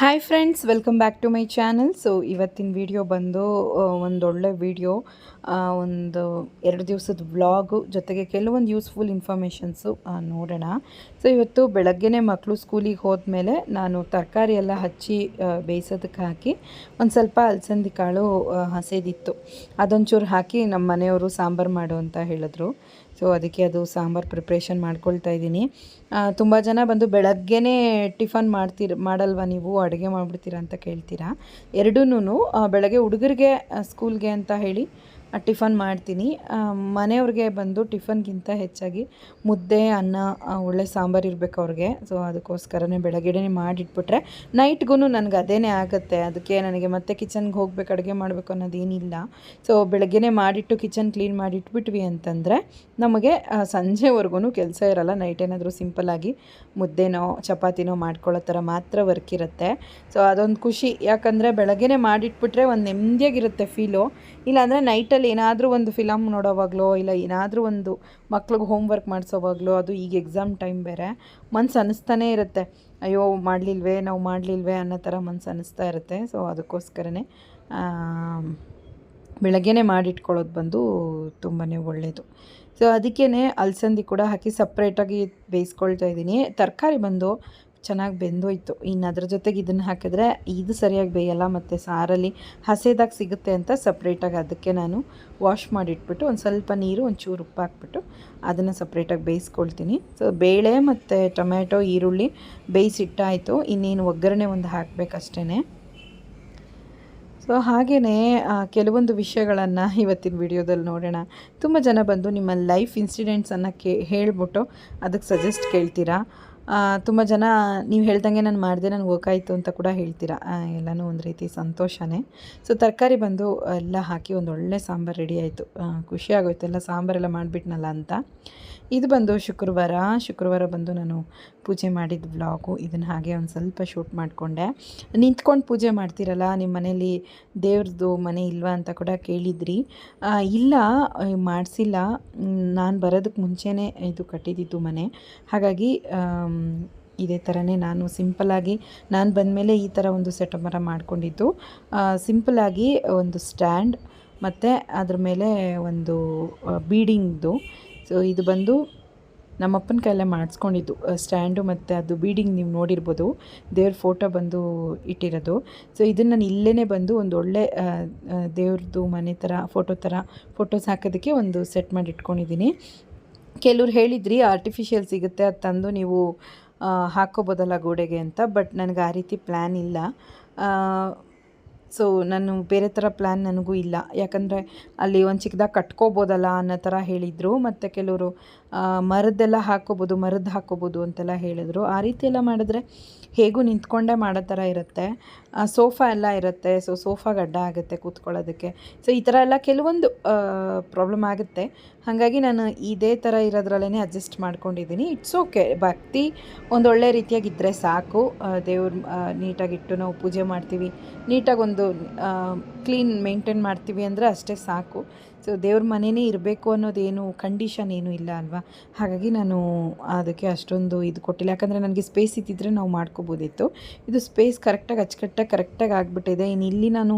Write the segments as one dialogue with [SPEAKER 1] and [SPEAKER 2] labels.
[SPEAKER 1] Hi friends welcome back to my channel so ಇವತ್ತಿನ video ಬಂದು ಒಂದೊಳ್ಳೆ ವಿಡಿಯೋ ಒಂದು ಎರಡು ದಿವಸದ ವ್ಲಾಗು ಜೊತೆಗೆ ಕೆಲವೊಂದು ಯೂಸ್ಫುಲ್ ಇನ್ಫಾರ್ಮೇಷನ್ಸು ನೋಡೋಣ. ಸೊ ಇವತ್ತು ಬೆಳಗ್ಗೆನೇ ಮಕ್ಕಳು ಸ್ಕೂಲಿಗೆ ಹೋದ್ಮೇಲೆ ನಾನು ತರಕಾರಿ ಎಲ್ಲ ಹಚ್ಚಿ ಬೇಯಿಸೋದಕ್ಕೆ ಹಾಕಿ, ಒಂದು ಸ್ವಲ್ಪ ಅಲಸಂದಿ ಕಾಳು ಹಸೇದಿತ್ತು. ಅದೊಂಚೂರು ಹಾಕಿ ನಮ್ಮ ಮನೆಯವರು ಸಾಂಬಾರು ಮಾಡು ಅಂತ ಹೇಳಿದ್ರು. ಸೊ ಅದಕ್ಕೆ ಅದು ಸಾಂಬಾರು ಪ್ರಿಪ್ರೇಷನ್ ಮಾಡ್ಕೊಳ್ತಾ ಇದ್ದೀನಿ. ತುಂಬ ಜನ ಬಂದು ಬೆಳಗ್ಗೆನೇ ಟಿಫನ್ ಮಾಡ್ತೀರ, ಮಾಡಲ್ವಾ ನೀವು? ಅಡುಗೆ ಮಾಡಿಬಿಡ್ತೀರಾ ಅಂತ ಕೇಳ್ತೀರಾ. ಎರಡೂ ಬೆಳಗ್ಗೆ ಹುಡುಗರಿಗೆ ಸ್ಕೂಲ್ಗೆ ಅಂತ ಹೇಳಿ ಟಿಫನ್ ಮಾಡ್ತೀನಿ. ಮನೆಯವ್ರಿಗೆ ಬಂದು ಟಿಫನ್ಗಿಂತ ಹೆಚ್ಚಾಗಿ ಮುದ್ದೆ, ಅನ್ನ ಒಳ್ಳೆ ಸಾಂಬಾರು ಇರಬೇಕು ಅವ್ರಿಗೆ. ಸೊ ಅದಕ್ಕೋಸ್ಕರನೇ ಬೆಳಗ್ಗೆನೇ ಮಾಡಿಟ್ಬಿಟ್ರೆ ನೈಟ್ಗೂ ನನಗೆ ಅದೇ ಆಗುತ್ತೆ. ಅದಕ್ಕೆ ನನಗೆ ಮತ್ತೆ ಕಿಚನ್ಗೆ ಹೋಗ್ಬೇಕು, ಅಡುಗೆ ಮಾಡಬೇಕು ಅನ್ನೋದೇನಿಲ್ಲ. ಸೊ ಬೆಳಗ್ಗೆನೇ ಮಾಡಿಟ್ಟು ಕಿಚನ್ ಕ್ಲೀನ್ ಮಾಡಿಟ್ಬಿಟ್ವಿ ಅಂತಂದರೆ ನಮಗೆ ಸಂಜೆವರೆಗೂ ಕೆಲಸ ಇರಲ್ಲ. ನೈಟ್ ಏನಾದರೂ ಸಿಂಪಲ್ಲಾಗಿ ಮುದ್ದೆನೋ, ಚಪಾತಿನೋ ಮಾಡ್ಕೊಳ್ಳೋ ಥರ ಮಾತ್ರ ವರ್ಕ್ ಇರುತ್ತೆ. ಸೊ ಅದೊಂದು ಖುಷಿ. ಯಾಕಂದರೆ ಬೆಳಗ್ಗೆನೇ ಮಾಡಿಟ್ಬಿಟ್ರೆ ಒಂದು ನೆಮ್ಮದಿಯಾಗಿರುತ್ತೆ ಫೀಲು ಇಲ್ಲಾಂದರೆ ನೈಟಲ್ಲಿ ಏನಾದರೂ ಒಂದು ಫಿಲಮ್ ನೋಡೋವಾಗಲೋ ಇಲ್ಲ ಏನಾದರೂ ಒಂದು ಮಕ್ಳಿಗೆ ಹೋಮ್ವರ್ಕ್ ಮಾಡಿಸೋವಾಗಲೋ, ಅದು ಈಗ ಎಕ್ಸಾಮ್ ಟೈಮ್ ಬೇರೆ, ಮನ್ಸು ಅನ್ನಿಸ್ತಾನೇ ಇರುತ್ತೆ. ಅಯ್ಯೋ, ಮಾಡಲಿಲ್ವೇ, ನಾವು ಮಾಡಲಿಲ್ವೇ ಅನ್ನೋ ಥರ ಮನ್ಸು ಅನ್ನಿಸ್ತಾ ಇರುತ್ತೆ. ಸೊ ಅದಕ್ಕೋಸ್ಕರನೇ ಬೆಳಗ್ಗೆನೇ ಮಾಡಿಟ್ಕೊಳ್ಳೋದು ಬಂದು ತುಂಬಾ ಒಳ್ಳೆಯದು ಸೊ ಅದಕ್ಕೇ ಅಲಸಂದಿ ಕೂಡ ಹಾಕಿ ಸಪ್ರೇಟಾಗಿ ಬೇಯಿಸ್ಕೊಳ್ತಾ ಇದ್ದೀನಿ. ತರಕಾರಿ ಬಂದು ಚೆನ್ನಾಗಿ ಬೆಂದೋಯ್ತು. ಇನ್ನು ಅದ್ರ ಜೊತೆಗೆ ಇದನ್ನು ಹಾಕಿದ್ರೆ ಇದು ಸರಿಯಾಗಿ ಬೇಯಲ್ಲ ಮತ್ತು ಸಾರಲ್ಲಿ ಹಸೆದಾಗ ಸಿಗುತ್ತೆ ಅಂತ ಸಪ್ರೇಟಾಗಿ ಅದಕ್ಕೆ ನಾನು ವಾಶ್ ಮಾಡಿಟ್ಬಿಟ್ಟು ಒಂದು ಸ್ವಲ್ಪ ನೀರು ಒಂಚೂರು ಉಪ್ಪು ಹಾಕ್ಬಿಟ್ಟು ಅದನ್ನು ಸಪ್ರೇಟಾಗಿ ಬೇಯಿಸ್ಕೊಳ್ತೀನಿ. ಸೊ ಬೇಳೆ ಮತ್ತು ಟೊಮ್ಯಾಟೊ, ಈರುಳ್ಳಿ ಬೇಯಿಸಿಟ್ಟಾಯಿತು. ಇನ್ನೇನು ಒಗ್ಗರಣೆ ಒಂದು ಹಾಕಬೇಕಷ್ಟೇ ಸೊ ಹಾಗೆಯೇ ಕೆಲವೊಂದು ವಿಷಯಗಳನ್ನು ಇವತ್ತಿನ ವಿಡಿಯೋದಲ್ಲಿ ನೋಡೋಣ. ತುಂಬ ಜನ ಬಂದು ನಿಮ್ಮ ಲೈಫ್ ಇನ್ಸಿಡೆಂಟ್ಸನ್ನು ಕೇ, ಹೇಳ್ಬಿಟ್ಟು ಅದಕ್ಕೆ ಸಜೆಸ್ಟ್ ಕೇಳ್ತೀರಾ? ತುಂಬ ಜನ ನೀವು ಹೇಳ್ದಂಗೆ ನಾನು ಮಾಡಿದೆ ನನಗೆ ಹೋಗಾಯಿತು ಅಂತ ಕೂಡ ಹೇಳ್ತೀರಾ? ಎಲ್ಲನೂ ಒಂದು ರೀತಿ ಸಂತೋಷನೇ. ಸೊ ತರಕಾರಿ ಬಂದು ಎಲ್ಲ ಹಾಕಿ ಒಂದು ಒಳ್ಳೆ ಸಾಂಬಾರು ರೆಡಿ ಆಯಿತು. ಖುಷಿ ಆಗೋಯ್ತು. ಎಲ್ಲ ಸಾಂಬಾರೆಲ್ಲ ಮಾಡಿಬಿಟ್ನಲ್ಲ ಅಂತ. ಇದು ಬಂದು ಶುಕ್ರವಾರ ಶುಕ್ರವಾರ ಬಂದು ನಾನು ಪೂಜೆ ಮಾಡಿದ ವ್ಲಾಗು ಇದನ್ನು ಹಾಗೆ ಒಂದು ಸ್ವಲ್ಪ ಶೂಟ್ ಮಾಡಿಕೊಂಡೆ. ನಿಂತ್ಕೊಂಡು ಪೂಜೆ ಮಾಡ್ತೀರಲ್ಲ ನಿಮ್ಮ ಮನೇಲಿ ದೇವ್ರದ್ದು ಮನೆ ಇಲ್ವಾ ಅಂತ ಕೂಡ ಕೇಳಿದ್ರಿ. ಇಲ್ಲ ಮಾಡಿಸಿಲ್ಲ. ನಾನು ಬರೋದಕ್ಕೆ ಮುಂಚೆನೇ ಇದು ಕಟ್ಟಿದ್ದಿದ್ದು ಮನೆ. ಹಾಗಾಗಿ ಇದೇ ಥರನೇ ನಾನು ಸಿಂಪಲಾಗಿ ನಾನು ಬಂದಮೇಲೆ ಈ ಥರ ಒಂದು ಸೆಟಮರ ಮಾಡಿಕೊಂಡಿದ್ದು. ಸಿಂಪಲಾಗಿ ಒಂದು ಸ್ಟ್ಯಾಂಡ್ ಮತ್ತು ಅದ್ರ ಮೇಲೆ ಒಂದು ಬೀಡಿಂಗ್ದು ಸೊ ಇದು ಬಂದು ನಮ್ಮಪ್ಪನ ಕೈಲೇ ಮಾಡಿಸ್ಕೊಂಡಿದ್ದು ಸ್ಟ್ಯಾಂಡು ಮತ್ತು ಅದು ಬೀಡಿಂಗ್ ನೀವು ನೋಡಿರ್ಬೋದು. ದೇವ್ರ ಫೋಟೋ ಬಂದು ಇಟ್ಟಿರೋದು. ಸೊ ಇದನ್ನು ನಾನು ಇಲ್ಲೇ ಬಂದು ಒಂದು ಒಳ್ಳೆ ದೇವ್ರದ್ದು ಮನೆ ಥರ, ಫೋಟೋ ಥರ, ಫೋಟೋಸ್ ಹಾಕೋದಕ್ಕೆ ಒಂದು ಸೆಟ್ ಮಾಡಿ ಇಟ್ಕೊಂಡಿದ್ದೀನಿ. ಕೆಲವ್ರು ಹೇಳಿದ್ರಿ ಆರ್ಟಿಫಿಷಿಯಲ್ ಸಿಗುತ್ತೆ, ಅದು ತಂದು ನೀವು ಹಾಕೋಬೋದಲ್ಲ ಗೋಡೆಗೆ ಅಂತ, ಬಟ್ ನನಗೆ ಆ ರೀತಿ ಪ್ಲ್ಯಾನ್ ಇಲ್ಲ. ಸೊ ನಾನು ಬೇರೆ ಥರ ಪ್ಲ್ಯಾನ್ ನನಗೂ ಇಲ್ಲ. ಯಾಕಂದರೆ ಅಲ್ಲಿ ಒಂದು ಚಿಕ್ಕದಾಗಿ ಕಟ್ಕೋಬೋದಲ್ಲ ಅನ್ನೋ ಥರ ಹೇಳಿದರು. ಮತ್ತು ಕೆಲವರು ಮರದ್ದೆಲ್ಲ ಹಾಕೋಬೋದು ಮರದ್ದು ಹಾಕೋಬೋದು ಅಂತೆಲ್ಲ ಹೇಳಿದ್ರು. ಆ ರೀತಿ ಎಲ್ಲ ಮಾಡಿದ್ರೆ ಹೇಗೂ ನಿಂತ್ಕೊಂಡೇ ಮಾಡೋ ಥರ ಇರುತ್ತೆ. ಸೋಫಾ ಎಲ್ಲ ಇರುತ್ತೆ. ಸೊ ಸೋಫಾ ಗಡ್ಡ ಆಗುತ್ತೆ ಕೂತ್ಕೊಳ್ಳೋದಕ್ಕೆ. ಸೊ ಈ ಥರ ಎಲ್ಲ ಕೆಲವೊಂದು ಪ್ರಾಬ್ಲಮ್ ಆಗುತ್ತೆ. ಹಾಗಾಗಿ ನಾನು ಇದೇ ಥರ ಇರೋದ್ರಲ್ಲೇ ಅಡ್ಜಸ್ಟ್ ಮಾಡ್ಕೊಂಡಿದ್ದೀನಿ. ಇಟ್ಸ್ ಓಕೆ ಭಕ್ತಿ ಒಂದೊಳ್ಳೆ ರೀತಿಯಾಗಿದ್ದರೆ ಸಾಕು. ದೇವ್ರ ನೀಟಾಗಿಟ್ಟು ನಾವು ಪೂಜೆ ಮಾಡ್ತೀವಿ. ನೀಟಾಗಿ ಒಂದು ಕ್ಲೀನ್ ಮೇಂಟೈನ್ ಮಾಡ್ತೀವಿ ಅಂದರೆ ಅಷ್ಟೇ ಸಾಕು. ಸೊ ದೇವ್ರ ಮನೆಯೇ ಇರಬೇಕು ಅನ್ನೋದೇನು ಕಂಡೀಷನ್ ಏನೂ ಇಲ್ಲ ಅಲ್ವಾ? ಹಾಗಾಗಿ ನಾನು ಅದಕ್ಕೆ ಅಷ್ಟೊಂದು ಇದು ಕೊಟ್ಟಿಲ್ಲ. ಯಾಕಂದರೆ ನನಗೆ ಸ್ಪೇಸ್ ಇದ್ದಿದ್ರೆ ನಾವು ಮಾಡ್ಕೋಬೋದಿತ್ತು. ಇದು ಸ್ಪೇಸ್ ಕರೆಕ್ಟಾಗಿ ಅಚ್ಚುಕಟ್ಟಾಗಿ ಕರೆಕ್ಟಾಗಿ ಆಗಿಬಿಟ್ಟಿದೆ. ಇನ್ನು ಇಲ್ಲಿ ನಾನು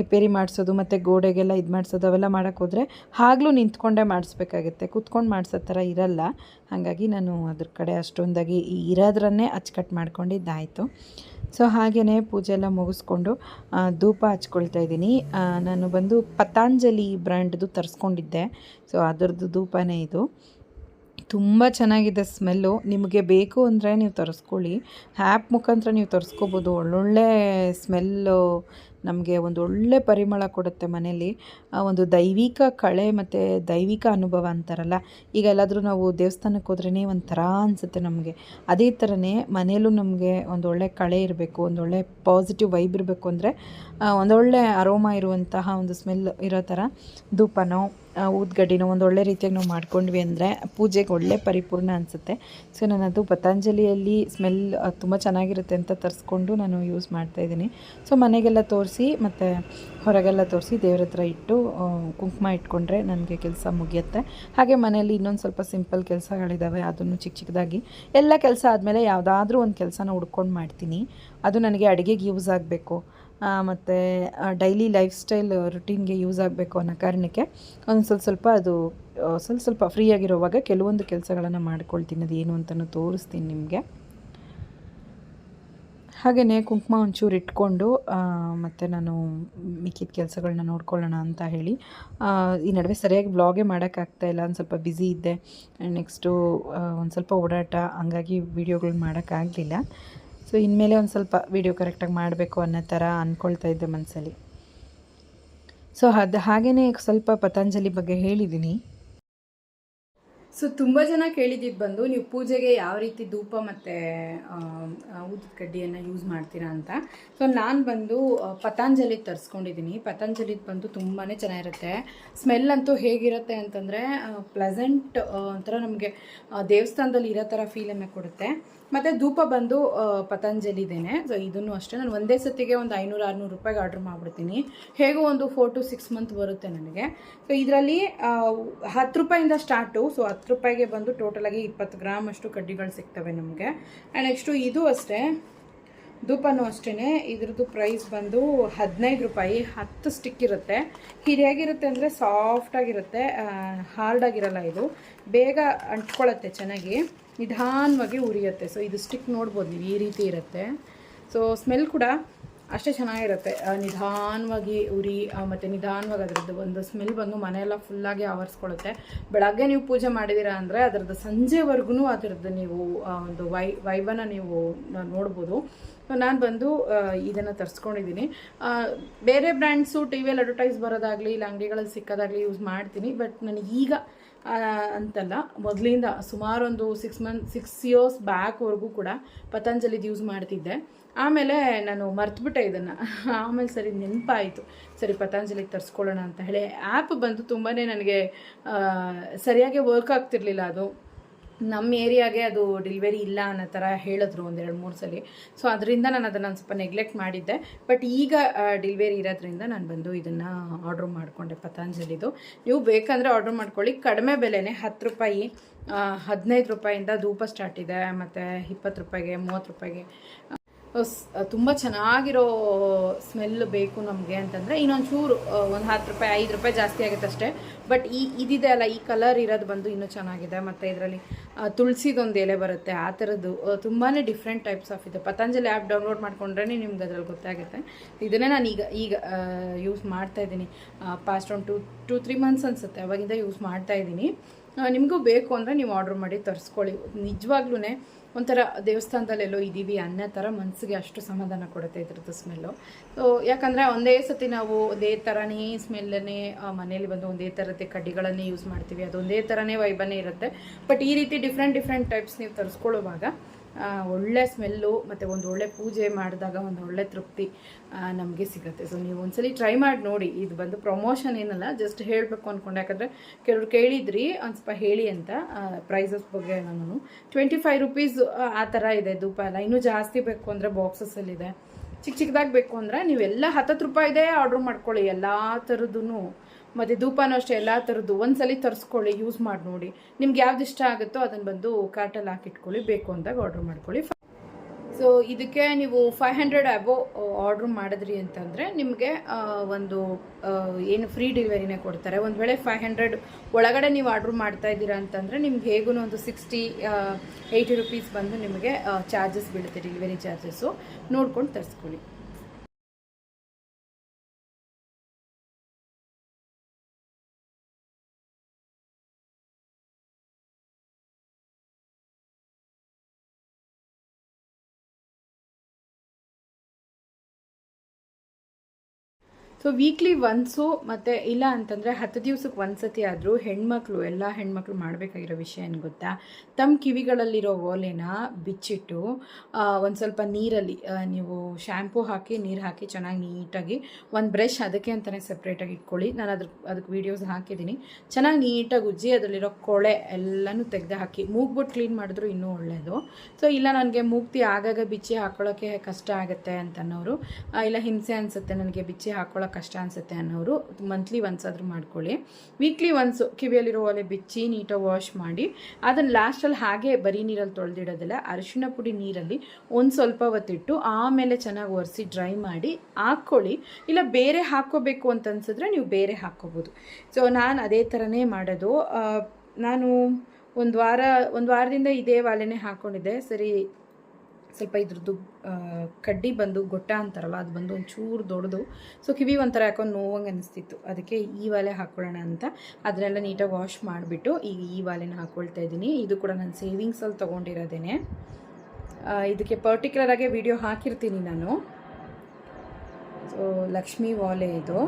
[SPEAKER 1] ರಿಪೇರಿ ಮಾಡಿಸೋದು ಮತ್ತು ಗೋಡೆಗೆಲ್ಲ ಇದು ಮಾಡಿಸೋದು ಅವೆಲ್ಲ ಮಾಡೋಕ್ಕೆ ಹೋದರೆ ಆಗಲೂ ನಿಂತ್ಕೊಂಡೇ ಮಾಡಿಸ್ಬೇಕಾಗುತ್ತೆ. ಕೂತ್ಕೊಂಡು ಮಾಡಿಸೋ ಥರ ಇರಲ್ಲ. ಹಾಗಾಗಿ ನಾನು ಅದ್ರ ಕಡೆ ಅಷ್ಟೊಂದಾಗಿ ಇರೋದ್ರನ್ನೇ ಅಚ್ಚುಕಟ್ಟು ಮಾಡ್ಕೊಂಡಿದ್ದಾಯಿತು. ಸೊ ಹಾಗೆಯೇ ಪೂಜೆ ಎಲ್ಲ ಮುಗಿಸ್ಕೊಂಡು ಧೂಪ ಹಚ್ಕೊಳ್ತಾ ಇದ್ದೀನಿ. ನಾನು ಬಂದು ಪತಾಂಜಲಿ ಬ್ರ್ಯಾಂಡ್ದು ತರಿಸ್ಕೊಂಡಿದ್ದೆ. ಸೊ ಅದರದ್ದು ಧೂಪನೇ ಇದು. ತುಂಬ ಚೆನ್ನಾಗಿದೆ ಸ್ಮೆಲ್ಲು. ನಿಮಗೆ ಬೇಕು ಅಂದರೆ ನೀವು ತರಿಸ್ಕೊಳ್ಳಿ. ಆ್ಯಪ್ ಮುಖಾಂತರ ನೀವು ತರಿಸ್ಕೋಬೋದು. ಒಳ್ಳೊಳ್ಳೆ ಸ್ಮೆಲ್ಲು ನಮಗೆ ಒಂದು ಒಳ್ಳೆ ಪರಿಮಳ ಕೊಡುತ್ತೆ ಮನೇಲಿ ಒಂದು ದೈವಿಕ ಕಳೆ ಮತ್ತು ದೈವಿಕ ಅನುಭವ ಅಂತಾರಲ್ಲ, ಈಗ ಎಲ್ಲಾದರೂ ನಾವು ದೇವಸ್ಥಾನಕ್ಕೆ ಹೋದ್ರೇ ಒಂಥರ ಅನಿಸುತ್ತೆ ನಮಗೆ. ಅದೇ ಥರನೇ ಮನೆಯಲ್ಲೂ ನಮಗೆ ಒಂದು ಒಳ್ಳೆ ಕಳೆ ಇರಬೇಕು, ಒಂದು ಒಳ್ಳೆ ಪಾಸಿಟಿವ್ ವೈಬ್ ಇರಬೇಕು ಅಂದರೆ ಒಂದೊಳ್ಳೆ ಅರೋಮ ಇರುವಂತಹ ಒಂದು ಸ್ಮೆಲ್ ಇರೋ ಥರ ಧೂಪನೋ
[SPEAKER 2] ಊದ್ಗಡ್ಡಿನ ಒಂದು ಒಳ್ಳೆ ರೀತಿಯಾಗಿ ನಾವು ಮಾಡ್ಕೊಂಡ್ವಿ ಅಂದರೆ ಪೂಜೆಗೆ ಒಳ್ಳೆ ಪರಿಪೂರ್ಣ ಅನಿಸುತ್ತೆ. ಸೊ ನಾನು ಅದು ಪತಂಜಲಿಯಲ್ಲಿ ಸ್ಮೆಲ್ ತುಂಬ ಚೆನ್ನಾಗಿರುತ್ತೆ ಅಂತ ತರಿಸ್ಕೊಂಡು ನಾನು ಯೂಸ್ ಮಾಡ್ತಾಯಿದ್ದೀನಿ ಸೊ ಮನೆಗೆಲ್ಲ ತೋರಿಸಿ ಮತ್ತು ಹೊರಗೆಲ್ಲ ತೋರಿಸಿ ದೇವ್ರ ಹತ್ರ ಇಟ್ಟು ಕುಂಕುಮ ಇಟ್ಕೊಂಡ್ರೆ ನನಗೆ ಕೆಲಸ ಮುಗಿಯುತ್ತೆ. ಹಾಗೆ ಮನೆಯಲ್ಲಿ ಇನ್ನೊಂದು ಸ್ವಲ್ಪ ಸಿಂಪಲ್ ಕೆಲಸಗಳಿದ್ದಾವೆ ಅದನ್ನು ಚಿಕ್ಕ ಚಿಕ್ಕದಾಗಿ ಎಲ್ಲ ಕೆಲಸ ಆದಮೇಲೆ ಯಾವುದಾದ್ರೂ ಒಂದು ಕೆಲಸನ ಹುಡ್ಕೊಂಡು ಮಾಡ್ತೀನಿ. ಅದು ನನಗೆ ಅಡುಗೆಗೆ ಯೂಸ್ ಆಗಬೇಕು. ಮತ್ತು ಡೈಲಿ ಲೈಫ್ ಸ್ಟೈಲ್ ರುಟೀನ್ಗೆ ಯೂಸ್ ಆಗಬೇಕು ಅನ್ನೋ ಕಾರಣಕ್ಕೆ ಒಂದು ಸ್ವಲ್ಪ ಸ್ವಲ್ಪ ಅದು ಸ್ವಲ್ಪ ಸ್ವಲ್ಪ ಫ್ರೀ ಆಗಿರುವಾಗ ಕೆಲವೊಂದು ಕೆಲಸಗಳನ್ನು ಮಾಡ್ಕೊಳ್ತೀನಿ ಅದು ಏನು ಅಂತಲೂ ತೋರಿಸ್ತೀನಿ ನಿಮಗೆ. ಹಾಗೆಯೇ ಕುಂಕುಮ ಒಂಚೂರು ಇಟ್ಕೊಂಡು ಮತ್ತು ನಾನು ಮಿಕ್ಕಿದ ಕೆಲಸಗಳನ್ನ ನೋಡ್ಕೊಳ್ಳೋಣ ಅಂತ ಹೇಳಿ ಈ ನಡುವೆ ಸರಿಯಾಗಿ ಬ್ಲಾಗೇ ಮಾಡೋಕ್ಕಾಗ್ತಾ ಇಲ್ಲ, ಒಂದು ಸ್ವಲ್ಪ ಬ್ಯುಸಿ ಇದ್ದೆ ನೆಕ್ಸ್ಟು ಒಂದು ಸ್ವಲ್ಪ ಓಡಾಟ, ಹಂಗಾಗಿ ವೀಡಿಯೋಗಳು ಮಾಡೋಕ್ಕಾಗಲಿಲ್ಲ ಸೊ ಇನ್ಮೇಲೆ ಒಂದು ಸ್ವಲ್ಪ ವೀಡಿಯೋ ಕರೆಕ್ಟಾಗಿ ಮಾಡಬೇಕು ಅನ್ನೋ ಥರ ಅಂದ್ಕೊಳ್ತಾ ಇದ್ದೆ ಮನಸ್ಸಲ್ಲಿ ಸೊ ಅದು ಹಾಗೆಯೇ ಸ್ವಲ್ಪ ಪತಂಜಲಿ ಬಗ್ಗೆ ಹೇಳಿದ್ದೀನಿ
[SPEAKER 1] ಸೊ ತುಂಬ ಜನ ಕೇಳಿದ್ದಿದ್ದು ಬಂದು ನೀವು ಪೂಜೆಗೆ ಯಾವ ರೀತಿ ಧೂಪ ಮತ್ತು ಊದದ ಕಡ್ಡಿಯನ್ನು ಯೂಸ್ ಮಾಡ್ತೀರಾ ಅಂತ. ಸೊ ನಾನು ಬಂದು ಪತಾಂಜಲಿ ಪತಂಜಲಿ ತರಿಸ್ಕೊಂಡಿದ್ದೀನಿ ಪತಂಜಲಿದು ಬಂದು ತುಂಬಾ ಚೆನ್ನಾಗಿರುತ್ತೆ. ಸ್ಮೆಲ್ ಅಂತೂ ಹೇಗಿರುತ್ತೆ ಅಂತಂದರೆ ಪ್ಲೆಸೆಂಟ್ ಒಂಥರ ನಮಗೆ ದೇವಸ್ಥಾನದಲ್ಲಿ ಇರೋ ಥರ ಫೀಲನ್ನು ಕೊಡುತ್ತೆ. ಮತ್ತು ಧೂಪ ಬಂದು ಪತಂಜಲಿದೇನೆ ಸೊ ಇದನ್ನು ಅಷ್ಟೇ. ನಾನು ಒಂದೇ ಸತಿಗೆ ಒಂದು ಐನೂರು ಆರುನೂರು ರೂಪಾಯಿಗೆ ಆರ್ಡ್ರ್ ಮಾಡಿಬಿಡ್ತೀನಿ. ಹೇಗೋ ಒಂದು ಫೋರ್ ಟು ಸಿಕ್ಸ್ ಮಂತ್ ಬರುತ್ತೆ ನನಗೆ. ಸೊ ಇದರಲ್ಲಿ ಹತ್ತು ರೂಪಾಯಿಂದ ಸ್ಟಾರ್ಟು ಸೊ ಹತ್ತು ರೂಪಾಯಿಗೆ ಬಂದು ಟೋಟಲಾಗಿ ಇಪ್ಪತ್ತು ಗ್ರಾಮ್ ಅಷ್ಟು ಕಡ್ಡಿಗಳು ಸಿಗ್ತವೆ ನಮಗೆ. ಆ್ಯಂಡ್ ನೆಕ್ಸ್ಟು ಇದು ಅಷ್ಟೇ. ಧೂಪನೂ ಅಷ್ಟೇ ಇದ್ರದ್ದು ಪ್ರೈಸ್ ಬಂದು ಹದಿನೈದು ರೂಪಾಯಿ. ಹತ್ತು ಸ್ಟಿಕ್ ಇರುತ್ತೆ. ಇದು ಹೇಗಿರುತ್ತೆ ಅಂದರೆ ಸಾಫ್ಟಾಗಿರುತ್ತೆ ಹಾರ್ಡಾಗಿರಲ್ಲ ಇದು. ಬೇಗ ಅಂಟ್ಕೊಳ್ಳುತ್ತೆ ಚೆನ್ನಾಗಿ. ನಿಧಾನವಾಗಿ ಉರಿಯುತ್ತೆ. ಸೊ ಇದು ಸ್ಟಿಕ್ ನೋಡ್ಬೋದು ನೀವು, ಈ ರೀತಿ ಇರುತ್ತೆ. ಸೊ ಸ್ಮೆಲ್ ಕೂಡ ಅಷ್ಟೇ ಚೆನ್ನಾಗಿರುತ್ತೆ. ನಿಧಾನವಾಗಿ ಉರಿ ಮತ್ತು ನಿಧಾನವಾಗಿ ಅದರದ್ದು ಒಂದು ಸ್ಮೆಲ್ ಬಂದು ಮನೆಯೆಲ್ಲ ಫುಲ್ಲಾಗಿ ಆವರಿಸ್ಕೊಳ್ಳುತ್ತೆ. ಬೆಳಗ್ಗೆ ನೀವು ಪೂಜೆ ಮಾಡಿದ್ದೀರಾ ಅಂದರೆ ಅದರದ್ದು ಸಂಜೆವರೆಗೂ ಅದರದ್ದು ನೀವು ಒಂದು ವೈ ವೈಬನ ನೀವು ನೋಡ್ಬೋದು. ನಾನು ಬಂದು ಇದನ್ನು ತರಿಸ್ಕೊಂಡಿದ್ದೀನಿ ಬೇರೆ ಬ್ರ್ಯಾಂಡ್ಸು ಟಿ ವಿಯಲ್ಲಿ ಅಡ್ವರ್ಟೈಸ್ ಬರೋದಾಗಲಿ, ಇಲ್ಲ ಅಂಗಡಿಗಳಲ್ಲಿ ಸಿಕ್ಕೋದಾಗಲಿ ಯೂಸ್ ಮಾಡ್ತೀನಿ. ಬಟ್ ನನಗೀಗ ಅಂತಲ್ಲ, ಮೊದಲಿಂದ ಸುಮಾರೊಂದು ಸಿಕ್ಸ್ ಮಂತ್ ಸಿಕ್ಸ್ ಇಯರ್ಸ್ ಬ್ಯಾಕ್ವರೆಗೂ ಕೂಡ ಪತಂಜಲಿದು ಯೂಸ್ ಮಾಡ್ತಿದ್ದೆ. ಆಮೇಲೆ ನಾನು ಮರ್ತುಬಿಟ್ಟೆ ಇದನ್ನು. ಆಮೇಲೆ ಸರಿ ನೆನಪಾಯಿತು. ಸರಿ ಪತಂಜಲಿಗೆ ತರಿಸ್ಕೊಳ್ಳೋಣ ಅಂತ ಹೇಳಿ. ಆ್ಯಪ್ ಬಂದು ತುಂಬಾ ನನಗೆ ಸರಿಯಾಗಿ ವರ್ಕ್ ಆಗ್ತಿರ್ಲಿಲ್ಲ ಅದು. ನಮ್ಮ ಏರಿಯಾಗೆ ಅದು ಡೆಲಿವರಿ ಇಲ್ಲ ಅನ್ನೋ ಥರ ಹೇಳಿದ್ರು ಒಂದೆರಡು ಮೂರು ಸಲ. ಸೊ ಅದರಿಂದ ನಾನು ಅದನ್ನು ಸ್ವಲ್ಪ ನೆಗ್ಲೆಕ್ಟ್ ಮಾಡಿದ್ದೆ. ಬಟ್ ಈಗ ಡೆಲಿವರಿ ಇರೋದ್ರಿಂದ ನಾನು ಬಂದು ಇದನ್ನು ಆರ್ಡ್ರ್ ಮಾಡಿಕೊಂಡೆ ಪತಂಜಲಿದು. ನೀವು ಬೇಕಂದರೆ ಆರ್ಡ್ರ್ ಮಾಡ್ಕೊಳ್ಳಿ. ಕಡಿಮೆ ಬೆಲೆನೇ ಹತ್ತು ರೂಪಾಯಿ ಹದಿನೈದು ರೂಪಾಯಿಂದ ಧೂಪ ಸ್ಟಾರ್ಟ್ ಇದೆ, ಮತ್ತು ಇಪ್ಪತ್ತು ರೂಪಾಯಿಗೆ, ಮೂವತ್ತು ರೂಪಾಯಿಗೆ. ತುಂಬ ಚೆನ್ನಾಗಿರೋ ಸ್ಮೆಲ್ ಬೇಕು ನಮಗೆ ಅಂತಂದರೆ ಇನ್ನೊಂಚೂರು ಒಂದು ಹತ್ತು ರೂಪಾಯಿ, ಐದು ರೂಪಾಯಿ ಜಾಸ್ತಿ ಆಗುತ್ತೆ ಅಷ್ಟೇ. ಬಟ್ ಈ, ಇದಿದೆ ಅಲ್ಲ, ಈ ಕಲರ್ ಇರೋದು ಬಂದು ಇನ್ನೂ ಚೆನ್ನಾಗಿದೆ. ಮತ್ತು ಇದರಲ್ಲಿ ತುಳಸಿದೊಂದು ಎಲೆ ಬರುತ್ತೆ, ಆ ಥರದ್ದು ತುಂಬಾ ಡಿಫ್ರೆಂಟ್ ಟೈಪ್ಸ್ ಆಫ್ ಇದೆ. ಪತಂಜಲಿ ಆ್ಯಪ್ ಡೌನ್ಲೋಡ್ ಮಾಡ್ಕೊಂಡ್ರೆ ನಿಮ್ಗೆ ಅದ್ರಲ್ಲಿ ಗೊತ್ತಾಗುತ್ತೆ ಇದನ್ನೇ ನಾನು ಈಗ ಈಗ ಯೂಸ್ ಮಾಡ್ತಾ ಇದ್ದೀನಿ. ಪಾಸ್ಟ್ ಒಂದು ಟು ಟು ತ್ರೀ ಮಂತ್ಸ್ ಅನಿಸುತ್ತೆ. ಅವಾಗಿಂದ ಯೂಸ್ ಮಾಡ್ತಾ ಇದ್ದೀನಿ. ನಿಮಗೂ ಬೇಕು ಅಂದರೆ ನೀವು ಆರ್ಡ್ರ್ ಮಾಡಿ ತರಿಸ್ಕೊಳ್ಳಿ. ನಿಜವಾಗ್ಲೂ ಒಂಥರ ದೇವಸ್ಥಾನದಲ್ಲೆಲ್ಲೋ ಇದ್ದೀವಿ ಅನ್ನೋ ಥರ ಮನಸ್ಸಿಗೆ ಅಷ್ಟು ಸಮಾಧಾನ ಕೊಡುತ್ತೆ ಇದ್ರದ್ದು ಸ್ಮೆಲ್ಲು ಸೊ ಯಾಕಂದರೆ ಒಂದೇ ಸತಿ ನಾವು ಒಂದೇ ಥರನೇ ಸ್ಮೆಲ್ಲನ್ನೇ ಮನೇಲಿ ಬಂದು ಒಂದೇ ಥರದ್ದೇ ಕಡ್ಡಿಗಳನ್ನೇ ಯೂಸ್ ಮಾಡ್ತೀವಿ. ಅದು ಒಂದೇ ಥರನೇ ವೈಬನ್ನೇ ಇರುತ್ತೆ. ಬಟ್ ಈ ರೀತಿ ಡಿಫ್ರೆಂಟ್ ಡಿಫ್ರೆಂಟ್ ಟೈಪ್ಸ್ ನೀವು ತರಿಸ್ಕೊಳ್ಳುವಾಗ ಒಳ್ಳೆ ಸ್ಮೆಲ್ಲು ಮತ್ತು ಒಂದು ಒಳ್ಳೆ ಪೂಜೆ ಮಾಡಿದಾಗ ಒಂದು ಒಳ್ಳೆ ತೃಪ್ತಿ ನಮಗೆ ಸಿಗುತ್ತೆ. ಸೊ ನೀವು ಒಂದ್ಸಲಿ ಟ್ರೈ ಮಾಡಿ ನೋಡಿ. ಇದು ಬಂದು ಪ್ರಮೋಷನ್ ಏನಲ್ಲ ಜಸ್ಟ್ ಹೇಳಬೇಕು ಅಂದ್ಕೊಂಡೆ ಯಾಕಂದರೆ ಕೆಲವ್ರು ಕೇಳಿದ್ರಿ, ಒಂದು ಸ್ವಲ್ಪ ಹೇಳಿ ಅಂತ. ಪ್ರೈಸಸ್ ಬಗ್ಗೆ ನಾನು ಟ್ವೆಂಟಿ ಫೈವ್ ರುಪೀಸ್ ಆ ಥರ ಇದೆ ಧೂಪ ಎಲ್ಲ. ಇನ್ನೂ ಜಾಸ್ತಿ ಬೇಕು ಅಂದರೆ ಬಾಕ್ಸಸ್ಸಲ್ಲಿದೆ ಚಿಕ್ಕ ಚಿಕ್ಕದಾಗಿ ಬೇಕು ಅಂದರೆ ನೀವೆಲ್ಲ ಹತ್ತತ್ತು ರೂಪಾಯಿದೇ ಆರ್ಡ್ರ್ ಮಾಡ್ಕೊಳ್ಳಿ. ಎಲ್ಲ ಥರದ್ದು ಮತ್ತು ಧೂಪನೂ ಅಷ್ಟೇ, ಎಲ್ಲ ಥರದ್ದು ಒಂದ್ಸಲಿ ತರಿಸ್ಕೊಳ್ಳಿ ಯೂಸ್ ಮಾಡಿ ನೋಡಿ. ನಿಮ್ಗೆ ಯಾವ್ದು ಇಷ್ಟ ಆಗುತ್ತೋ ಅದನ್ನು ಬಂದು ಕಾರ್ಟಲ್ಲಿ ಹಾಕಿಟ್ಕೊಳ್ಳಿ, ಬೇಕು ಅಂದಾಗ ಆರ್ಡ್ರ್ ಮಾಡ್ಕೊಳ್ಳಿ. ಸೊ ಇದಕ್ಕೆ ನೀವು ಫೈವ್ ಹಂಡ್ರೆಡ್ ಅಬೋ ಆರ್ಡ್ರ್ ಮಾಡಿದ್ರಿ ಅಂತಂದರೆ ನಿಮಗೆ ಒಂದು ಏನು ಫ್ರೀ ಡೆಲಿವರಿನೇ ಕೊಡ್ತಾರೆ. ಒಂದು ವೇಳೆ ಫೈವ್ ಹಂಡ್ರೆಡ್ ಒಳಗಡೆ ನೀವು ಆರ್ಡ್ರ್ ಮಾಡ್ತಾ ಇದ್ದೀರಾ ಅಂತಂದರೆ ನಿಮ್ಗೆ ಹೇಗೂ ಒಂದು ಸಿಕ್ಸ್ಟಿ ಏಯ್ಟಿ ರುಪೀಸ್ ಬಂದು ನಿಮಗೆ ಚಾರ್ಜಸ್ ಬೀಳುತ್ತೆ ಡೆಲಿವರಿ ಚಾರ್ಜಸ್ಸು ನೋಡ್ಕೊಂಡು ತರಿಸ್ಕೊಳ್ಳಿ. ಸೊ ವೀಕ್ಲಿ ಒನ್ಸು ಮತ್ತು ಇಲ್ಲ ಅಂತಂದರೆ ಹತ್ತು ದಿವಸಕ್ಕೆ ಒಂದು ಸತಿ ಆದರೂ ಹೆಣ್ಮಕ್ಳು, ಎಲ್ಲ ಹೆಣ್ಮಕ್ಳು ಮಾಡಬೇಕಾಗಿರೋ ವಿಷಯ ಏನು ಗೊತ್ತಾ? ತಮ್ಮ ಕಿವಿಗಳಲ್ಲಿರೋ ಓಲೆನ ಬಿಚ್ಚಿಟ್ಟು ಒಂದು ಸ್ವಲ್ಪ ನೀರಲ್ಲಿ ನೀವು ಶ್ಯಾಂಪು ಹಾಕಿ, ನೀರು ಹಾಕಿ ಚೆನ್ನಾಗಿ ನೀಟಾಗಿ ಒಂದು ಬ್ರಷ್ ಅದಕ್ಕೆ ಅಂತಲೇ ಸಪ್ರೇಟಾಗಿ ಇಟ್ಕೊಳ್ಳಿ. ನಾನು ಅದ್ರ ಅದಕ್ಕೆ ವೀಡಿಯೋಸ್ ಹಾಕಿದ್ದೀನಿ. ಚೆನ್ನಾಗಿ ನೀಟಾಗಿ ಉಜ್ಜಿ, ಅದರಲ್ಲಿರೋ ಕೊಳೆ ಎಲ್ಲನೂ ತೆಗೆದು ಹಾಕಿ ಮೂಗ್ಬಿಟ್ಟು ಕ್ಲೀನ್ ಮಾಡಿದ್ರು ಇನ್ನೂ ಒಳ್ಳೆಯದು ಸೊ ಇಲ್ಲ ನನಗೆ ಮೂಗ್ತಿ ಆಗಾಗ ಬಿಚ್ಚಿ ಹಾಕೊಳ್ಳೋಕ್ಕೆ ಕಷ್ಟ ಆಗುತ್ತೆ ಅಂತ ಅನ್ನೋರು ಇಲ್ಲ ಹಿಂಸೆ ಅನಿಸುತ್ತೆ ನನಗೆ ಬಿಚ್ಚಿ ಹಾಕೊಳ್ಳೋಕೆ ಕಷ್ಟ ಅನಿಸುತ್ತೆ ಅನ್ನೋರು ಮಂತ್ಲಿ ಒನ್ಸ್ ಆದರೂ ಮಾಡ್ಕೊಳ್ಳಿ. ವೀಕ್ಲಿ ಒನ್ಸು ಕಿವಿಯಲ್ಲಿರೋ ಒಲೆ ಬಿಚ್ಚಿ ನೀಟಾಗಿ ವಾಶ್ ಮಾಡಿ, ಅದನ್ನು ಲಾಸ್ಟಲ್ಲಿ ಹಾಗೆ ಬರೀ ನೀರಲ್ಲಿ ತೊಳೆದಿಡೋದಿಲ್ಲ, ಅರಿಶಿಣ ಪುಡಿ ನೀರಲ್ಲಿ ಒಂದು ಸ್ವಲ್ಪ ಹೊತ್ತಿಟ್ಟು ಆಮೇಲೆ ಚೆನ್ನಾಗಿ ಒರೆಸಿ ಡ್ರೈ ಮಾಡಿ ಹಾಕ್ಕೊಳ್ಳಿ. ಇಲ್ಲ ಬೇರೆ ಹಾಕ್ಕೋಬೇಕು ಅಂತ ಅನ್ಸಿದ್ರೆ ನೀವು ಬೇರೆ ಹಾಕ್ಕೋಬೋದು. ಸೊ ನಾನು ಅದೇ ಥರನೇ ಮಾಡೋದು. ನಾನು ಒಂದು ವಾರ, ಒಂದು ವಾರದಿಂದ ಇದೇ ವಾಲೆನೇ ಹಾಕ್ಕೊಂಡಿದ್ದೆ ಸರಿ ಸ್ವಲ್ಪ ಇದ್ರದ್ದು ಕಡ್ಡಿ ಬಂದು ಗೊಟ್ಟ ಅಂತಾರಲ್ಲ, ಅದು ಬಂದು ಒಂಚೂರು ದೊಡ್ಡದು. ಸೊ ಕಿವಿ ಒಂಥರ ಯಾಕೋ ನೋವಂಗೆ ಅನಿಸ್ತಿತ್ತು. ಅದಕ್ಕೆ ಈ ವಾಲೆ ಹಾಕ್ಕೊಳ್ಳೋಣ ಅಂತ ಅದನ್ನೆಲ್ಲ ನೀಟಾಗಿ ವಾಶ್ ಮಾಡಿಬಿಟ್ಟು ಈಗ ಈ ವಾಲೆನ ಹಾಕ್ಕೊಳ್ತಾ ಇದ್ದೀನಿ. ಇದು ಕೂಡ ನಾನು ಸೇವಿಂಗ್ಸಲ್ಲಿ ತೊಗೊಂಡಿರೋದೇನೆ. ಇದಕ್ಕೆ ಪರ್ಟಿಕ್ಯುಲರ್ ಆಗಿ ವಿಡಿಯೋ ಹಾಕಿರ್ತೀನಿ ನಾನು. ಸೊ ಲಕ್ಷ್ಮಿ ವಾಲೆ ಇದು.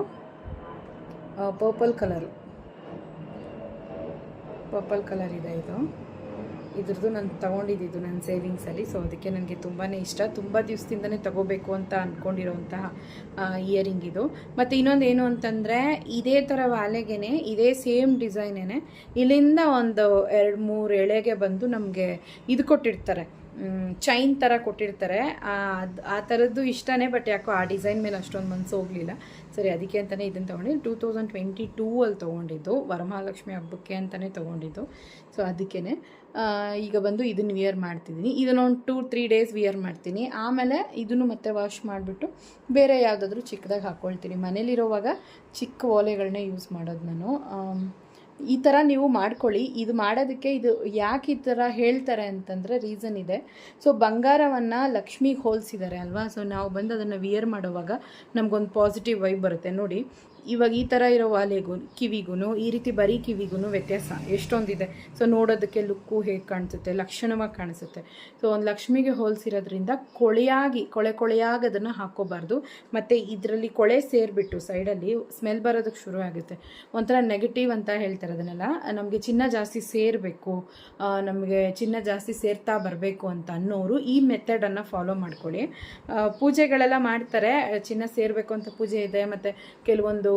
[SPEAKER 1] ಪರ್ಪಲ್ ಕಲರು ಪರ್ಪಲ್ ಕಲರ್ ಇದೆ ಇದು. ಇದ್ರದ್ದು ನಾನು ತೊಗೊಂಡಿದ್ದು ನನ್ನ ಸೇವಿಂಗ್ಸಲ್ಲಿ. ಸೊ ಅದಕ್ಕೆ ನನಗೆ ತುಂಬಾ ಇಷ್ಟ. ತುಂಬ ದಿವಸದಿಂದನೇ ತಗೋಬೇಕು ಅಂತ ಅಂದ್ಕೊಂಡಿರೋಂತಹ ಇಯರಿಂಗ್ ಇದು. ಮತ್ತು ಇನ್ನೊಂದು ಏನು ಅಂತಂದರೆ, ಇದೇ ಥರ ವಾಲೆಗೇನೆ, ಇದೇ ಸೇಮ್ ಡಿಸೈನೇನೆ, ಇಲ್ಲಿಂದ ಒಂದು ಎರಡು ಮೂರು ಎಳೆಗೆ ಬಂದು ನಮಗೆ ಇದು ಕೊಟ್ಟಿರ್ತಾರೆ. ಚೈನ್ ಥರ ಕೊಟ್ಟಿರ್ತಾರೆ. ಆ ಥರದ್ದು ಇಷ್ಟನೇ ಬಟ್ ಯಾಕೋ ಆ ಡಿಸೈನ್ ಮೇಲೆ ಅಷ್ಟೊಂದು ಮನಸ್ಸು ಹೋಗಲಿಲ್ಲ. ಸರಿ, ಅದಕ್ಕೆ ಅಂತಲೇ ಇದನ್ನು ತೊಗೊಂಡಿದ್ದು. ಟೂ ತೌಸಂಡ್ ಟ್ವೆಂಟಿ ಟೂ ಅಲ್ಲಿ ತೊಗೊಂಡಿದ್ದು. ವರಮಹಾಲಕ್ಷ್ಮಿ ಹಬ್ಬಕ್ಕೆ ಅಂತಲೇ ತೊಗೊಂಡಿದ್ದು. ಸೊ ಅದಕ್ಕೇ ಈಗ ಬಂದು ಇದನ್ನು ವಿಯರ್ ಮಾಡ್ತಿದ್ದೀನಿ. ಇದನ್ನು ಒಂದು ಟೂ ತ್ರೀ ಡೇಸ್ ವಿಯರ್ ಮಾಡ್ತೀನಿ. ಆಮೇಲೆ ಇದನ್ನು ಮತ್ತೆ ವಾಶ್ ಮಾಡಿಬಿಟ್ಟು ಬೇರೆ ಯಾವುದಾದ್ರೂ ಚಿಕ್ಕದಾಗಿ ಹಾಕ್ಕೊಳ್ತೀನಿ ಮನೇಲಿರೋವಾಗ ಚಿಕ್ಕ ಓಲೆಗಳನ್ನೇ ಯೂಸ್ ಮಾಡೋದು ನಾನು. ಈ ಥರ ನೀವು ಮಾಡ್ಕೊಳ್ಳಿ. ಇದು ಮಾಡೋದಕ್ಕೆ ಇದು ಯಾಕೆ ಈ ಥರ ಹೇಳ್ತಾರೆ ಅಂತಂದರೆ ರೀಸನ್ ಇದೆ. ಸೊ ಬಂಗಾರವನ್ನು ಲಕ್ಷ್ಮಿಗೆ ಹೋಲಿಸಿದ್ದಾರೆ ಅಲ್ವಾ? ಸೊ ನಾವು ಬಂದು ಅದನ್ನು ವಿಯರ್ ಮಾಡುವಾಗ ನಮಗೊಂದು ಪಾಸಿಟಿವ್ ವೈಬ್ ಬರುತ್ತೆ. ನೋಡಿ ಇವಾಗ ಈ ಥರ ಇರೋ ವಾಲೆಗೂ ಕಿವಿಗೂ ಈ ರೀತಿ ಬರೀ ಕಿವಿಗೂ ವ್ಯತ್ಯಾಸ ಎಷ್ಟೊಂದಿದೆ. ಸೊ ನೋಡೋದಕ್ಕೆ ಲುಕ್ಕು ಹೇಗೆ ಕಾಣಿಸುತ್ತೆ, ಲಕ್ಷಣವಾಗಿ ಕಾಣಿಸುತ್ತೆ. ಸೊ ಒಂದು ಲಕ್ಷ್ಮಿಗೆ ಹೋಲಿಸಿರೋದ್ರಿಂದ ಕೊಳೆಯಾಗಿ, ಕೊಳೆ ಕೊಳೆಯಾಗಿ ಅದನ್ನು ಹಾಕ್ಕೋಬಾರ್ದು ಮತ್ತು ಇದರಲ್ಲಿ ಕೊಳೆ ಸೇರಿಬಿಟ್ಟು ಸೈಡಲ್ಲಿ ಸ್ಮೆಲ್ ಬರೋದಕ್ಕೆ ಶುರು ಆಗುತ್ತೆ. ಒಂಥರ ನೆಗೆಟಿವ್ ಅಂತ ಹೇಳ್ತಾರೆ ಅದನ್ನೆಲ್ಲ. ನಮಗೆ ಚಿನ್ನ ಜಾಸ್ತಿ ಸೇರಬೇಕು ನಮಗೆ ಚಿನ್ನ ಜಾಸ್ತಿ ಸೇರ್ತಾ ಬರಬೇಕು ಅಂತ ಅನ್ನೋರು ಈ ಮೆಥಡನ್ನು ಫಾಲೋ ಮಾಡ್ಕೊಳ್ಳಿ. ಪೂಜೆಗಳೆಲ್ಲ ಮಾಡ್ತಾರೆ, ಚಿನ್ನ ಸೇರಬೇಕು ಅಂತ ಪೂಜೆ ಇದೆ. ಮತ್ತು ಕೆಲವೊಂದು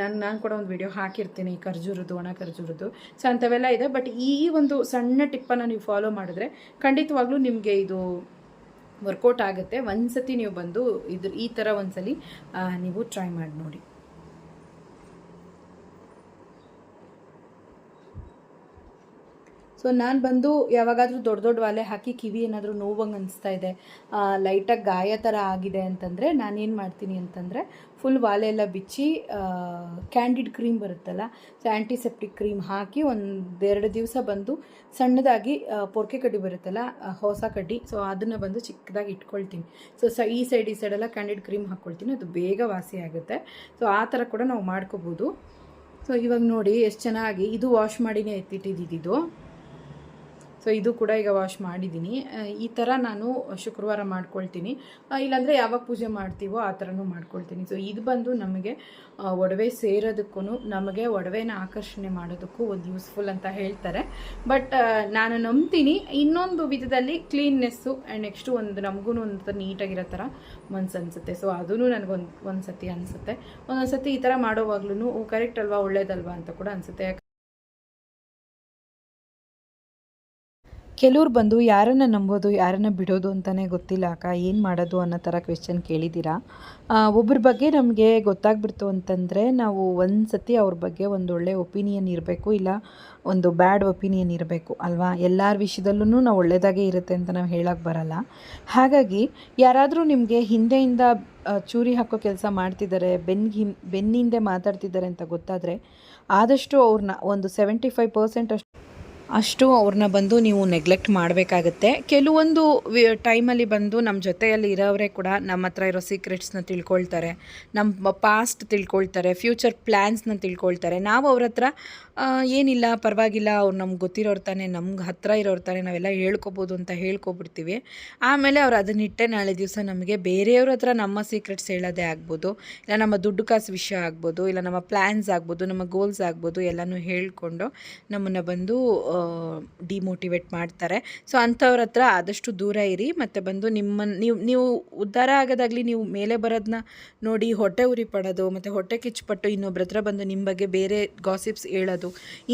[SPEAKER 1] ನಾನು ನಾನು ಕೂಡ ಒಂದು ವಿಡಿಯೋ ಹಾಕಿರ್ತೀನಿ ಖರ್ಜೂರದ್ದು, ಒಣ ಖರ್ಜೂರದ್ದು. ಸೊ ಅಂಥವೆಲ್ಲ ಇದೆ. ಬಟ್ ಈ ಒಂದು ಸಣ್ಣ ಟಿಪ್ಪನ್ನು ನೀವು ಫಾಲೋ ಮಾಡಿದ್ರೆ ಖಂಡಿತವಾಗ್ಲೂ ನಿಮಗೆ ಇದು ವರ್ಕೌಟ್ ಆಗುತ್ತೆ. ಒಂದ್ಸತಿ ನೀವು ಬಂದು ಇದ್ರ ಈ ಥರ ಒಂದ್ಸಲಿ ನೀವು ಟ್ರೈ ಮಾಡಿ ನೋಡಿ. ಸೊ ನಾನು ಬಂದು ಯಾವಾಗಾದರೂ ದೊಡ್ಡ ದೊಡ್ಡ ವಾಲೆ ಹಾಕಿ ಕಿವಿ ಏನಾದರೂ ನೋವಂಗೆ ಅನಿಸ್ತಾ ಇದೆ. ಲೈಟಾಗಿ ಗಾಯ ಥರ ಆಗಿದೆ ಅಂತಂದರೆ ನಾನೇನು ಮಾಡ್ತೀನಿ ಅಂತಂದರೆ ಫುಲ್ ವಾಲೆ ಎಲ್ಲ ಬಿಚ್ಚಿ ಕ್ಯಾಂಡಿಡ್ ಕ್ರೀಮ್ ಬರುತ್ತಲ್ಲ ಸೊ ಆ್ಯಂಟಿಸೆಪ್ಟಿಕ್ ಕ್ರೀಮ್ ಹಾಕಿ ಒಂದೆರಡು ದಿವಸ ಬಂದು ಸಣ್ಣದಾಗಿ ಪೊರ್ಕೆ ಕಡ್ಡಿ ಬರುತ್ತಲ್ಲ ಹೊಸ ಕಡ್ಡಿ ಸೊ ಅದನ್ನು ಬಂದು ಚಿಕ್ಕದಾಗಿ ಇಟ್ಕೊಳ್ತೀನಿ. ಸೊ ಸ, ಈ ಸೈಡ್ ಈ ಸೈಡೆಲ್ಲ ಕ್ಯಾಂಡಿಡ್ ಕ್ರೀಮ್ ಹಾಕ್ಕೊಳ್ತೀನಿ ಅದು ಬೇಗ ವಾಸಿ ಆಗುತ್ತೆ. ಸೊ ಆ ಥರ ಕೂಡ ನಾವು ಮಾಡ್ಕೋಬೋದು. ಸೊ ಇವಾಗ ನೋಡಿ ಎಷ್ಟು ಚೆನ್ನಾಗಿ ಇದು ವಾಶ್ ಮಾಡಿನೇ ಎತ್ತಿಟ್ಟಿದ್ದು ಸೊ ಇದು ಕೂಡ ಈಗ ವಾಶ್ ಮಾಡಿದ್ದೀನಿ ಈ ಥರ ನಾನು ಶುಕ್ರವಾರ ಮಾಡ್ಕೊಳ್ತೀನಿ. ಇಲ್ಲಾಂದರೆ ಯಾವಾಗ ಪೂಜೆ ಮಾಡ್ತೀವೋ ಆ ಥರನೂ ಮಾಡ್ಕೊಳ್ತೀನಿ. ಸೊ ಇದು ಬಂದು ನಮಗೆ ಒಡವೆ ಸೇರೋದಕ್ಕೂ ನಮಗೆ ಒಡವೆನ ಆಕರ್ಷಣೆ ಮಾಡೋದಕ್ಕೂ ಒಂದು ಯೂಸ್ಫುಲ್ ಅಂತ ಹೇಳ್ತಾರೆ. ಬಟ್ ನಾನು ನಂಬ್ತೀನಿ ಇನ್ನೊಂದು ವಿಧದಲ್ಲಿ ಕ್ಲೀನ್ನೆಸ್ಸು ಆ್ಯಂಡ್ ನೆಕ್ಸ್ಟು ಒಂದು ನಮಗೂ ಒಂದು ನೀಟಾಗಿರೋ ಥರ ಮನ್ಸು ಅನಿಸುತ್ತೆ. ಸೊ ಅದೂ ನನಗೊಂದು ಒಂದು ಸತಿ ಅನಿಸುತ್ತೆ. ಒಂದೊಂದು ಸತಿ ಈ ಥರ ಮಾಡೋವಾಗ್ಲೂ ಕರೆಕ್ಟ್ ಅಲ್ವಾ, ಒಳ್ಳೇದಲ್ವಾ ಅಂತ ಕೂಡ ಅನಿಸುತ್ತೆ.
[SPEAKER 2] ಕೆಲವ್ರು ಬಂದು ಯಾರನ್ನು ನಂಬೋದು, ಯಾರನ್ನು ಬಿಡೋದು ಅಂತಲೇ ಗೊತ್ತಿಲ್ಲ ಅಕ್ಕ. ಏನು ಮಾಡೋದು ಅನ್ನೋ ಥರ ಕ್ವೆಶನ್ ಕೇಳಿದ್ದೀರಾ? ಒಬ್ಬರ ಬಗ್ಗೆ ನಮಗೆ ಗೊತ್ತಾಗ್ಬಿಡ್ತು ಅಂತಂದರೆ ನಾವು ಒಂದು ಸತಿ ಅವ್ರ ಬಗ್ಗೆ ಒಂದು ಒಳ್ಳೆ ಒಪಿನಿಯನ್ ಇರಬೇಕು, ಇಲ್ಲ ಒಂದು ಬ್ಯಾಡ್ ಒಪಿನಿಯನ್ ಇರಬೇಕು, ಅಲ್ವಾ? ಎಲ್ಲರ ವಿಷಯದಲ್ಲೂ ನಾವು ಒಳ್ಳೆಯದಾಗೇ ಇರುತ್ತೆ ಅಂತ ನಾವು ಹೇಳೋಕ್ಕೆ ಬರಲ್ಲ. ಹಾಗಾಗಿ ಯಾರಾದರೂ ನಿಮಗೆ ಹಿಂದೆಯಿಂದ ಚೂರಿ ಹಾಕೋ ಕೆಲಸ ಮಾಡ್ತಿದ್ದಾರೆ ಬೆನ್ ಹಿಂ, ಬೆನ್ನಿಂದೆ ಮಾತಾಡ್ತಿದ್ದಾರೆ ಅಂತ ಗೊತ್ತಾದರೆ ಆದಷ್ಟು ಅವ್ರನ್ನ ಒಂದು ಸೆವೆಂಟಿ ಫೈವ್ ಪರ್ಸೆಂಟ್ ಅಷ್ಟು
[SPEAKER 1] ಅಷ್ಟು ಅವ್ರನ್ನ ಬಂದು ನೀವು ನೆಗ್ಲೆಕ್ಟ್ ಮಾಡಬೇಕಾಗತ್ತೆ. ಕೆಲವೊಂದು ಟೈಮಲ್ಲಿ ಬಂದು ನಮ್ಮ ಜೊತೆಯಲ್ಲಿ ಇರೋವರೇ ಕೂಡ ನಮ್ಮ ಹತ್ರ ಇರೋ ಸೀಕ್ರೆಟ್ಸ್ನ ತಿಳ್ಕೊಳ್ತಾರೆ. ನಮ್ಮ ಪಾಸ್ಟ್ ತಿಳ್ಕೊಳ್ತಾರೆ ಫ್ಯೂಚರ್ ಪ್ಲ್ಯಾನ್ಸ್ನ ತಿಳ್ಕೊಳ್ತಾರೆ. ನಾವು ಅವ್ರ ಹತ್ರ ಏನಿಲ್ಲ, ಪರವಾಗಿಲ್ಲ, ಅವ್ರು ನಮ್ಗೆ ಗೊತ್ತಿರೋರು ತಾನೆ, ನಮ್ಗೆ ಹತ್ರ ಇರೋರು ತಾನೆ, ನಾವೆಲ್ಲ ಹೇಳ್ಕೊಬೋದು ಅಂತ ಹೇಳ್ಕೊಬಿಡ್ತೀವಿ. ಆಮೇಲೆ ಅವ್ರು ಅದನ್ನಿಟ್ಟೆ ನಾಳೆ ದಿವಸ ನಮಗೆ ಬೇರೆಯವ್ರ ಹತ್ರ ನಮ್ಮ ಸೀಕ್ರೆಟ್ಸ್ ಹೇಳೋದೇ ಆಗ್ಬೋದು, ಇಲ್ಲ ನಮ್ಮ ದುಡ್ಡು ಕಾಸು ವಿಷಯ ಆಗ್ಬೋದು, ಇಲ್ಲ ನಮ್ಮ ಪ್ಲ್ಯಾನ್ಸ್ ಆಗ್ಬೋದು, ನಮ್ಮ ಗೋಲ್ಸ್ ಆಗ್ಬೋದು, ಎಲ್ಲನೂ ಹೇಳಿಕೊಂಡು ನಮ್ಮನ್ನು ಬಂದು ಡಿಮೋಟಿವೇಟ್ ಮಾಡ್ತಾರೆ. ಸೊ ಅಂಥವ್ರ ಹತ್ರ ಆದಷ್ಟು ದೂರ ಇರಿ, ಮತ್ತು ಬಂದು ನಿಮ್ಮನ್ನು ನೀವು ನೀವು ಉದ್ಧಾರ ಆಗೋದಾಗಲಿ, ನೀವು ಮೇಲೆ ಬರೋದನ್ನ ನೋಡಿ, ಹೊಟ್ಟೆ ಉರಿ ಪಡೋದು ಮತ್ತು ಹೊಟ್ಟೆ ಕಿಚ್ಚುಪಟ್ಟು ಇನ್ನೊಬ್ರ ಹತ್ರ ಬಂದು ನಿಮ್ಮ ಬಗ್ಗೆ ಬೇರೆ ಗಾಸಿಪ್ಸ್ ಹೇಳೋದು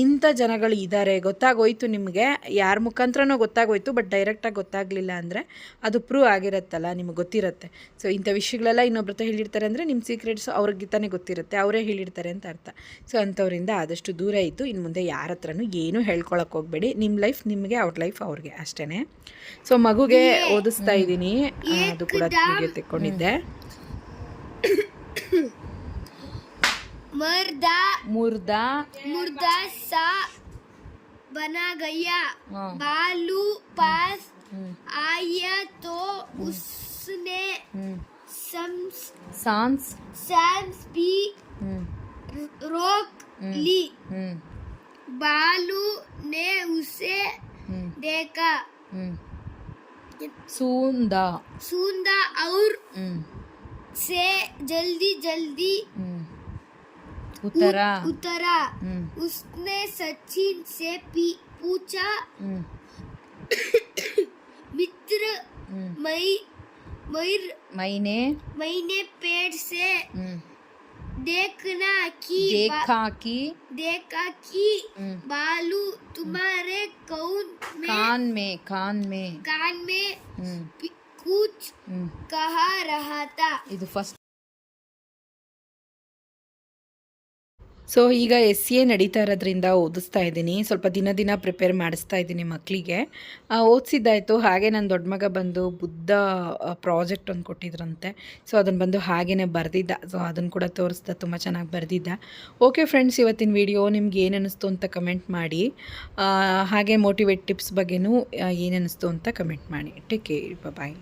[SPEAKER 1] ಇಂಥ ಜನಗಳು ಇದ್ದಾರೆ ಗೊತ್ತಾಗೋಯ್ತು ನಿಮಗೆ. ಯಾರ ಮುಖಾಂತರನೋ ಗೊತ್ತಾಗೋಯ್ತು ಬಟ್ ಡೈರೆಕ್ಟಾಗಿ ಗೊತ್ತಾಗಲಿಲ್ಲ ಅಂದರೆ ಅದು ಪ್ರೂವ್ ಆಗಿರುತ್ತಲ್ಲ ನಿಮಗೆ ಗೊತ್ತಿರುತ್ತೆ. ಸೊ ಇಂಥ ವಿಷಯಗಳೆಲ್ಲ ಇನ್ನೊಬ್ಬರ ಹತ್ರ ಹೇಳಿರ್ತಾರೆ ಅಂದರೆ ನಿಮ್ಮ ಸೀಕ್ರೆಟ್ಸ್ ಅವ್ರಿಗೆ ತಾನೇ ಗೊತ್ತಿರುತ್ತೆ. ಅವರೇ ಹೇಳಿರ್ತಾರೆ ಅಂತ ಅರ್ಥ. ಸೊ ಅಂಥವ್ರಿಂದ ಆದಷ್ಟು ದೂರ ಇದ್ದು ಇನ್ನು ಮುಂದೆ ಯಾರ ಹತ್ರನೂ ಏನೂ ಹೇಳ್ಕೊಳಕ್ಕೆ ಹೋಗಬೇಡಿ. ನಿಮ್ಮ ಲೈಫ್ ನಿಮಗೆ ಅವ್ರ ಲೈಫ್ ಅವ್ರಿಗೆ ಅಷ್ಟೇ ಸೊ ಮಗುಗೆ ಓದಿಸ್ತಾ ಇದ್ದೀನಿ. ಅದು ಕೂಡ ತೆಕ್ಕೊಂಡಿದ್ದೆ
[SPEAKER 3] मुर्दा
[SPEAKER 1] मुर्दा
[SPEAKER 3] मुर्दा सा बना गया। हाँ। बालू पास हम्म। आया तो हम्म। उसने हम्म।
[SPEAKER 1] सांस।
[SPEAKER 3] सांस भी रोक ली। बालू ने उसे देखा।
[SPEAKER 1] सुंदा।
[SPEAKER 3] सुंदा। और से जल्दी जल्दी
[SPEAKER 1] ಉತ್ತರ
[SPEAKER 3] उतरा उसने सचिन से पी- पूछा मित्र मई मयूर
[SPEAKER 1] ಮೈನೆ
[SPEAKER 3] मैंने पेड़ से देखना कि बा-
[SPEAKER 1] देखा कि
[SPEAKER 3] देखा कि बालू तुम्हारे कौन में
[SPEAKER 1] कान में कान में
[SPEAKER 3] कान में
[SPEAKER 1] ಹ್ಮ್
[SPEAKER 3] पी- कुछ
[SPEAKER 1] ಹ್ಮ್
[SPEAKER 3] कहा रहा था
[SPEAKER 1] ಇದು ಫಸ್ಟ್ ಸೊ ಈಗ ಎಸ್ ಸಿ ಎ ನಡೀತಾ ಇರೋದ್ರಿಂದ ಓದಿಸ್ತಾ ಇದ್ದೀನಿ. ಸ್ವಲ್ಪ ದಿನ ದಿನ ಪ್ರಿಪೇರ್ ಮಾಡಿಸ್ತಾ ಇದ್ದೀನಿ ಮಕ್ಕಳಿಗೆ ಓದಿಸಿದ್ದಾಯಿತು. ಹಾಗೆ ನನ್ನ ದೊಡ್ಡ ಮಗ ಬಂದು ಬುದ್ಧ ಪ್ರಾಜೆಕ್ಟ್ ಒಂದು ಕೊಟ್ಟಿದ್ರಂತೆ. ಸೊ ಅದನ್ನು ಬಂದು ಹಾಗೇ ಬರೆದಿದ್ದ. ಸೊ ಅದನ್ನು ಕೂಡ ತೋರಿಸ್ದ. ತುಂಬ ಚೆನ್ನಾಗಿ ಬರೆದಿದ್ದ. ಓಕೆ ಫ್ರೆಂಡ್ಸ್ ಇವತ್ತಿನ ವಿಡಿಯೋ ನಿಮ್ಗೆ ಏನು ಅನ್ನಿಸ್ತು ಅಂತ ಕಮೆಂಟ್ ಮಾಡಿ. ಹಾಗೆ ಮೋಟಿವೇಟ್ ಟಿಪ್ಸ್ ಬಗ್ಗೆನೂ ಏನು ಅನ್ನಿಸ್ತು ಅಂತ ಕಮೆಂಟ್ ಮಾಡಿ. Take care bye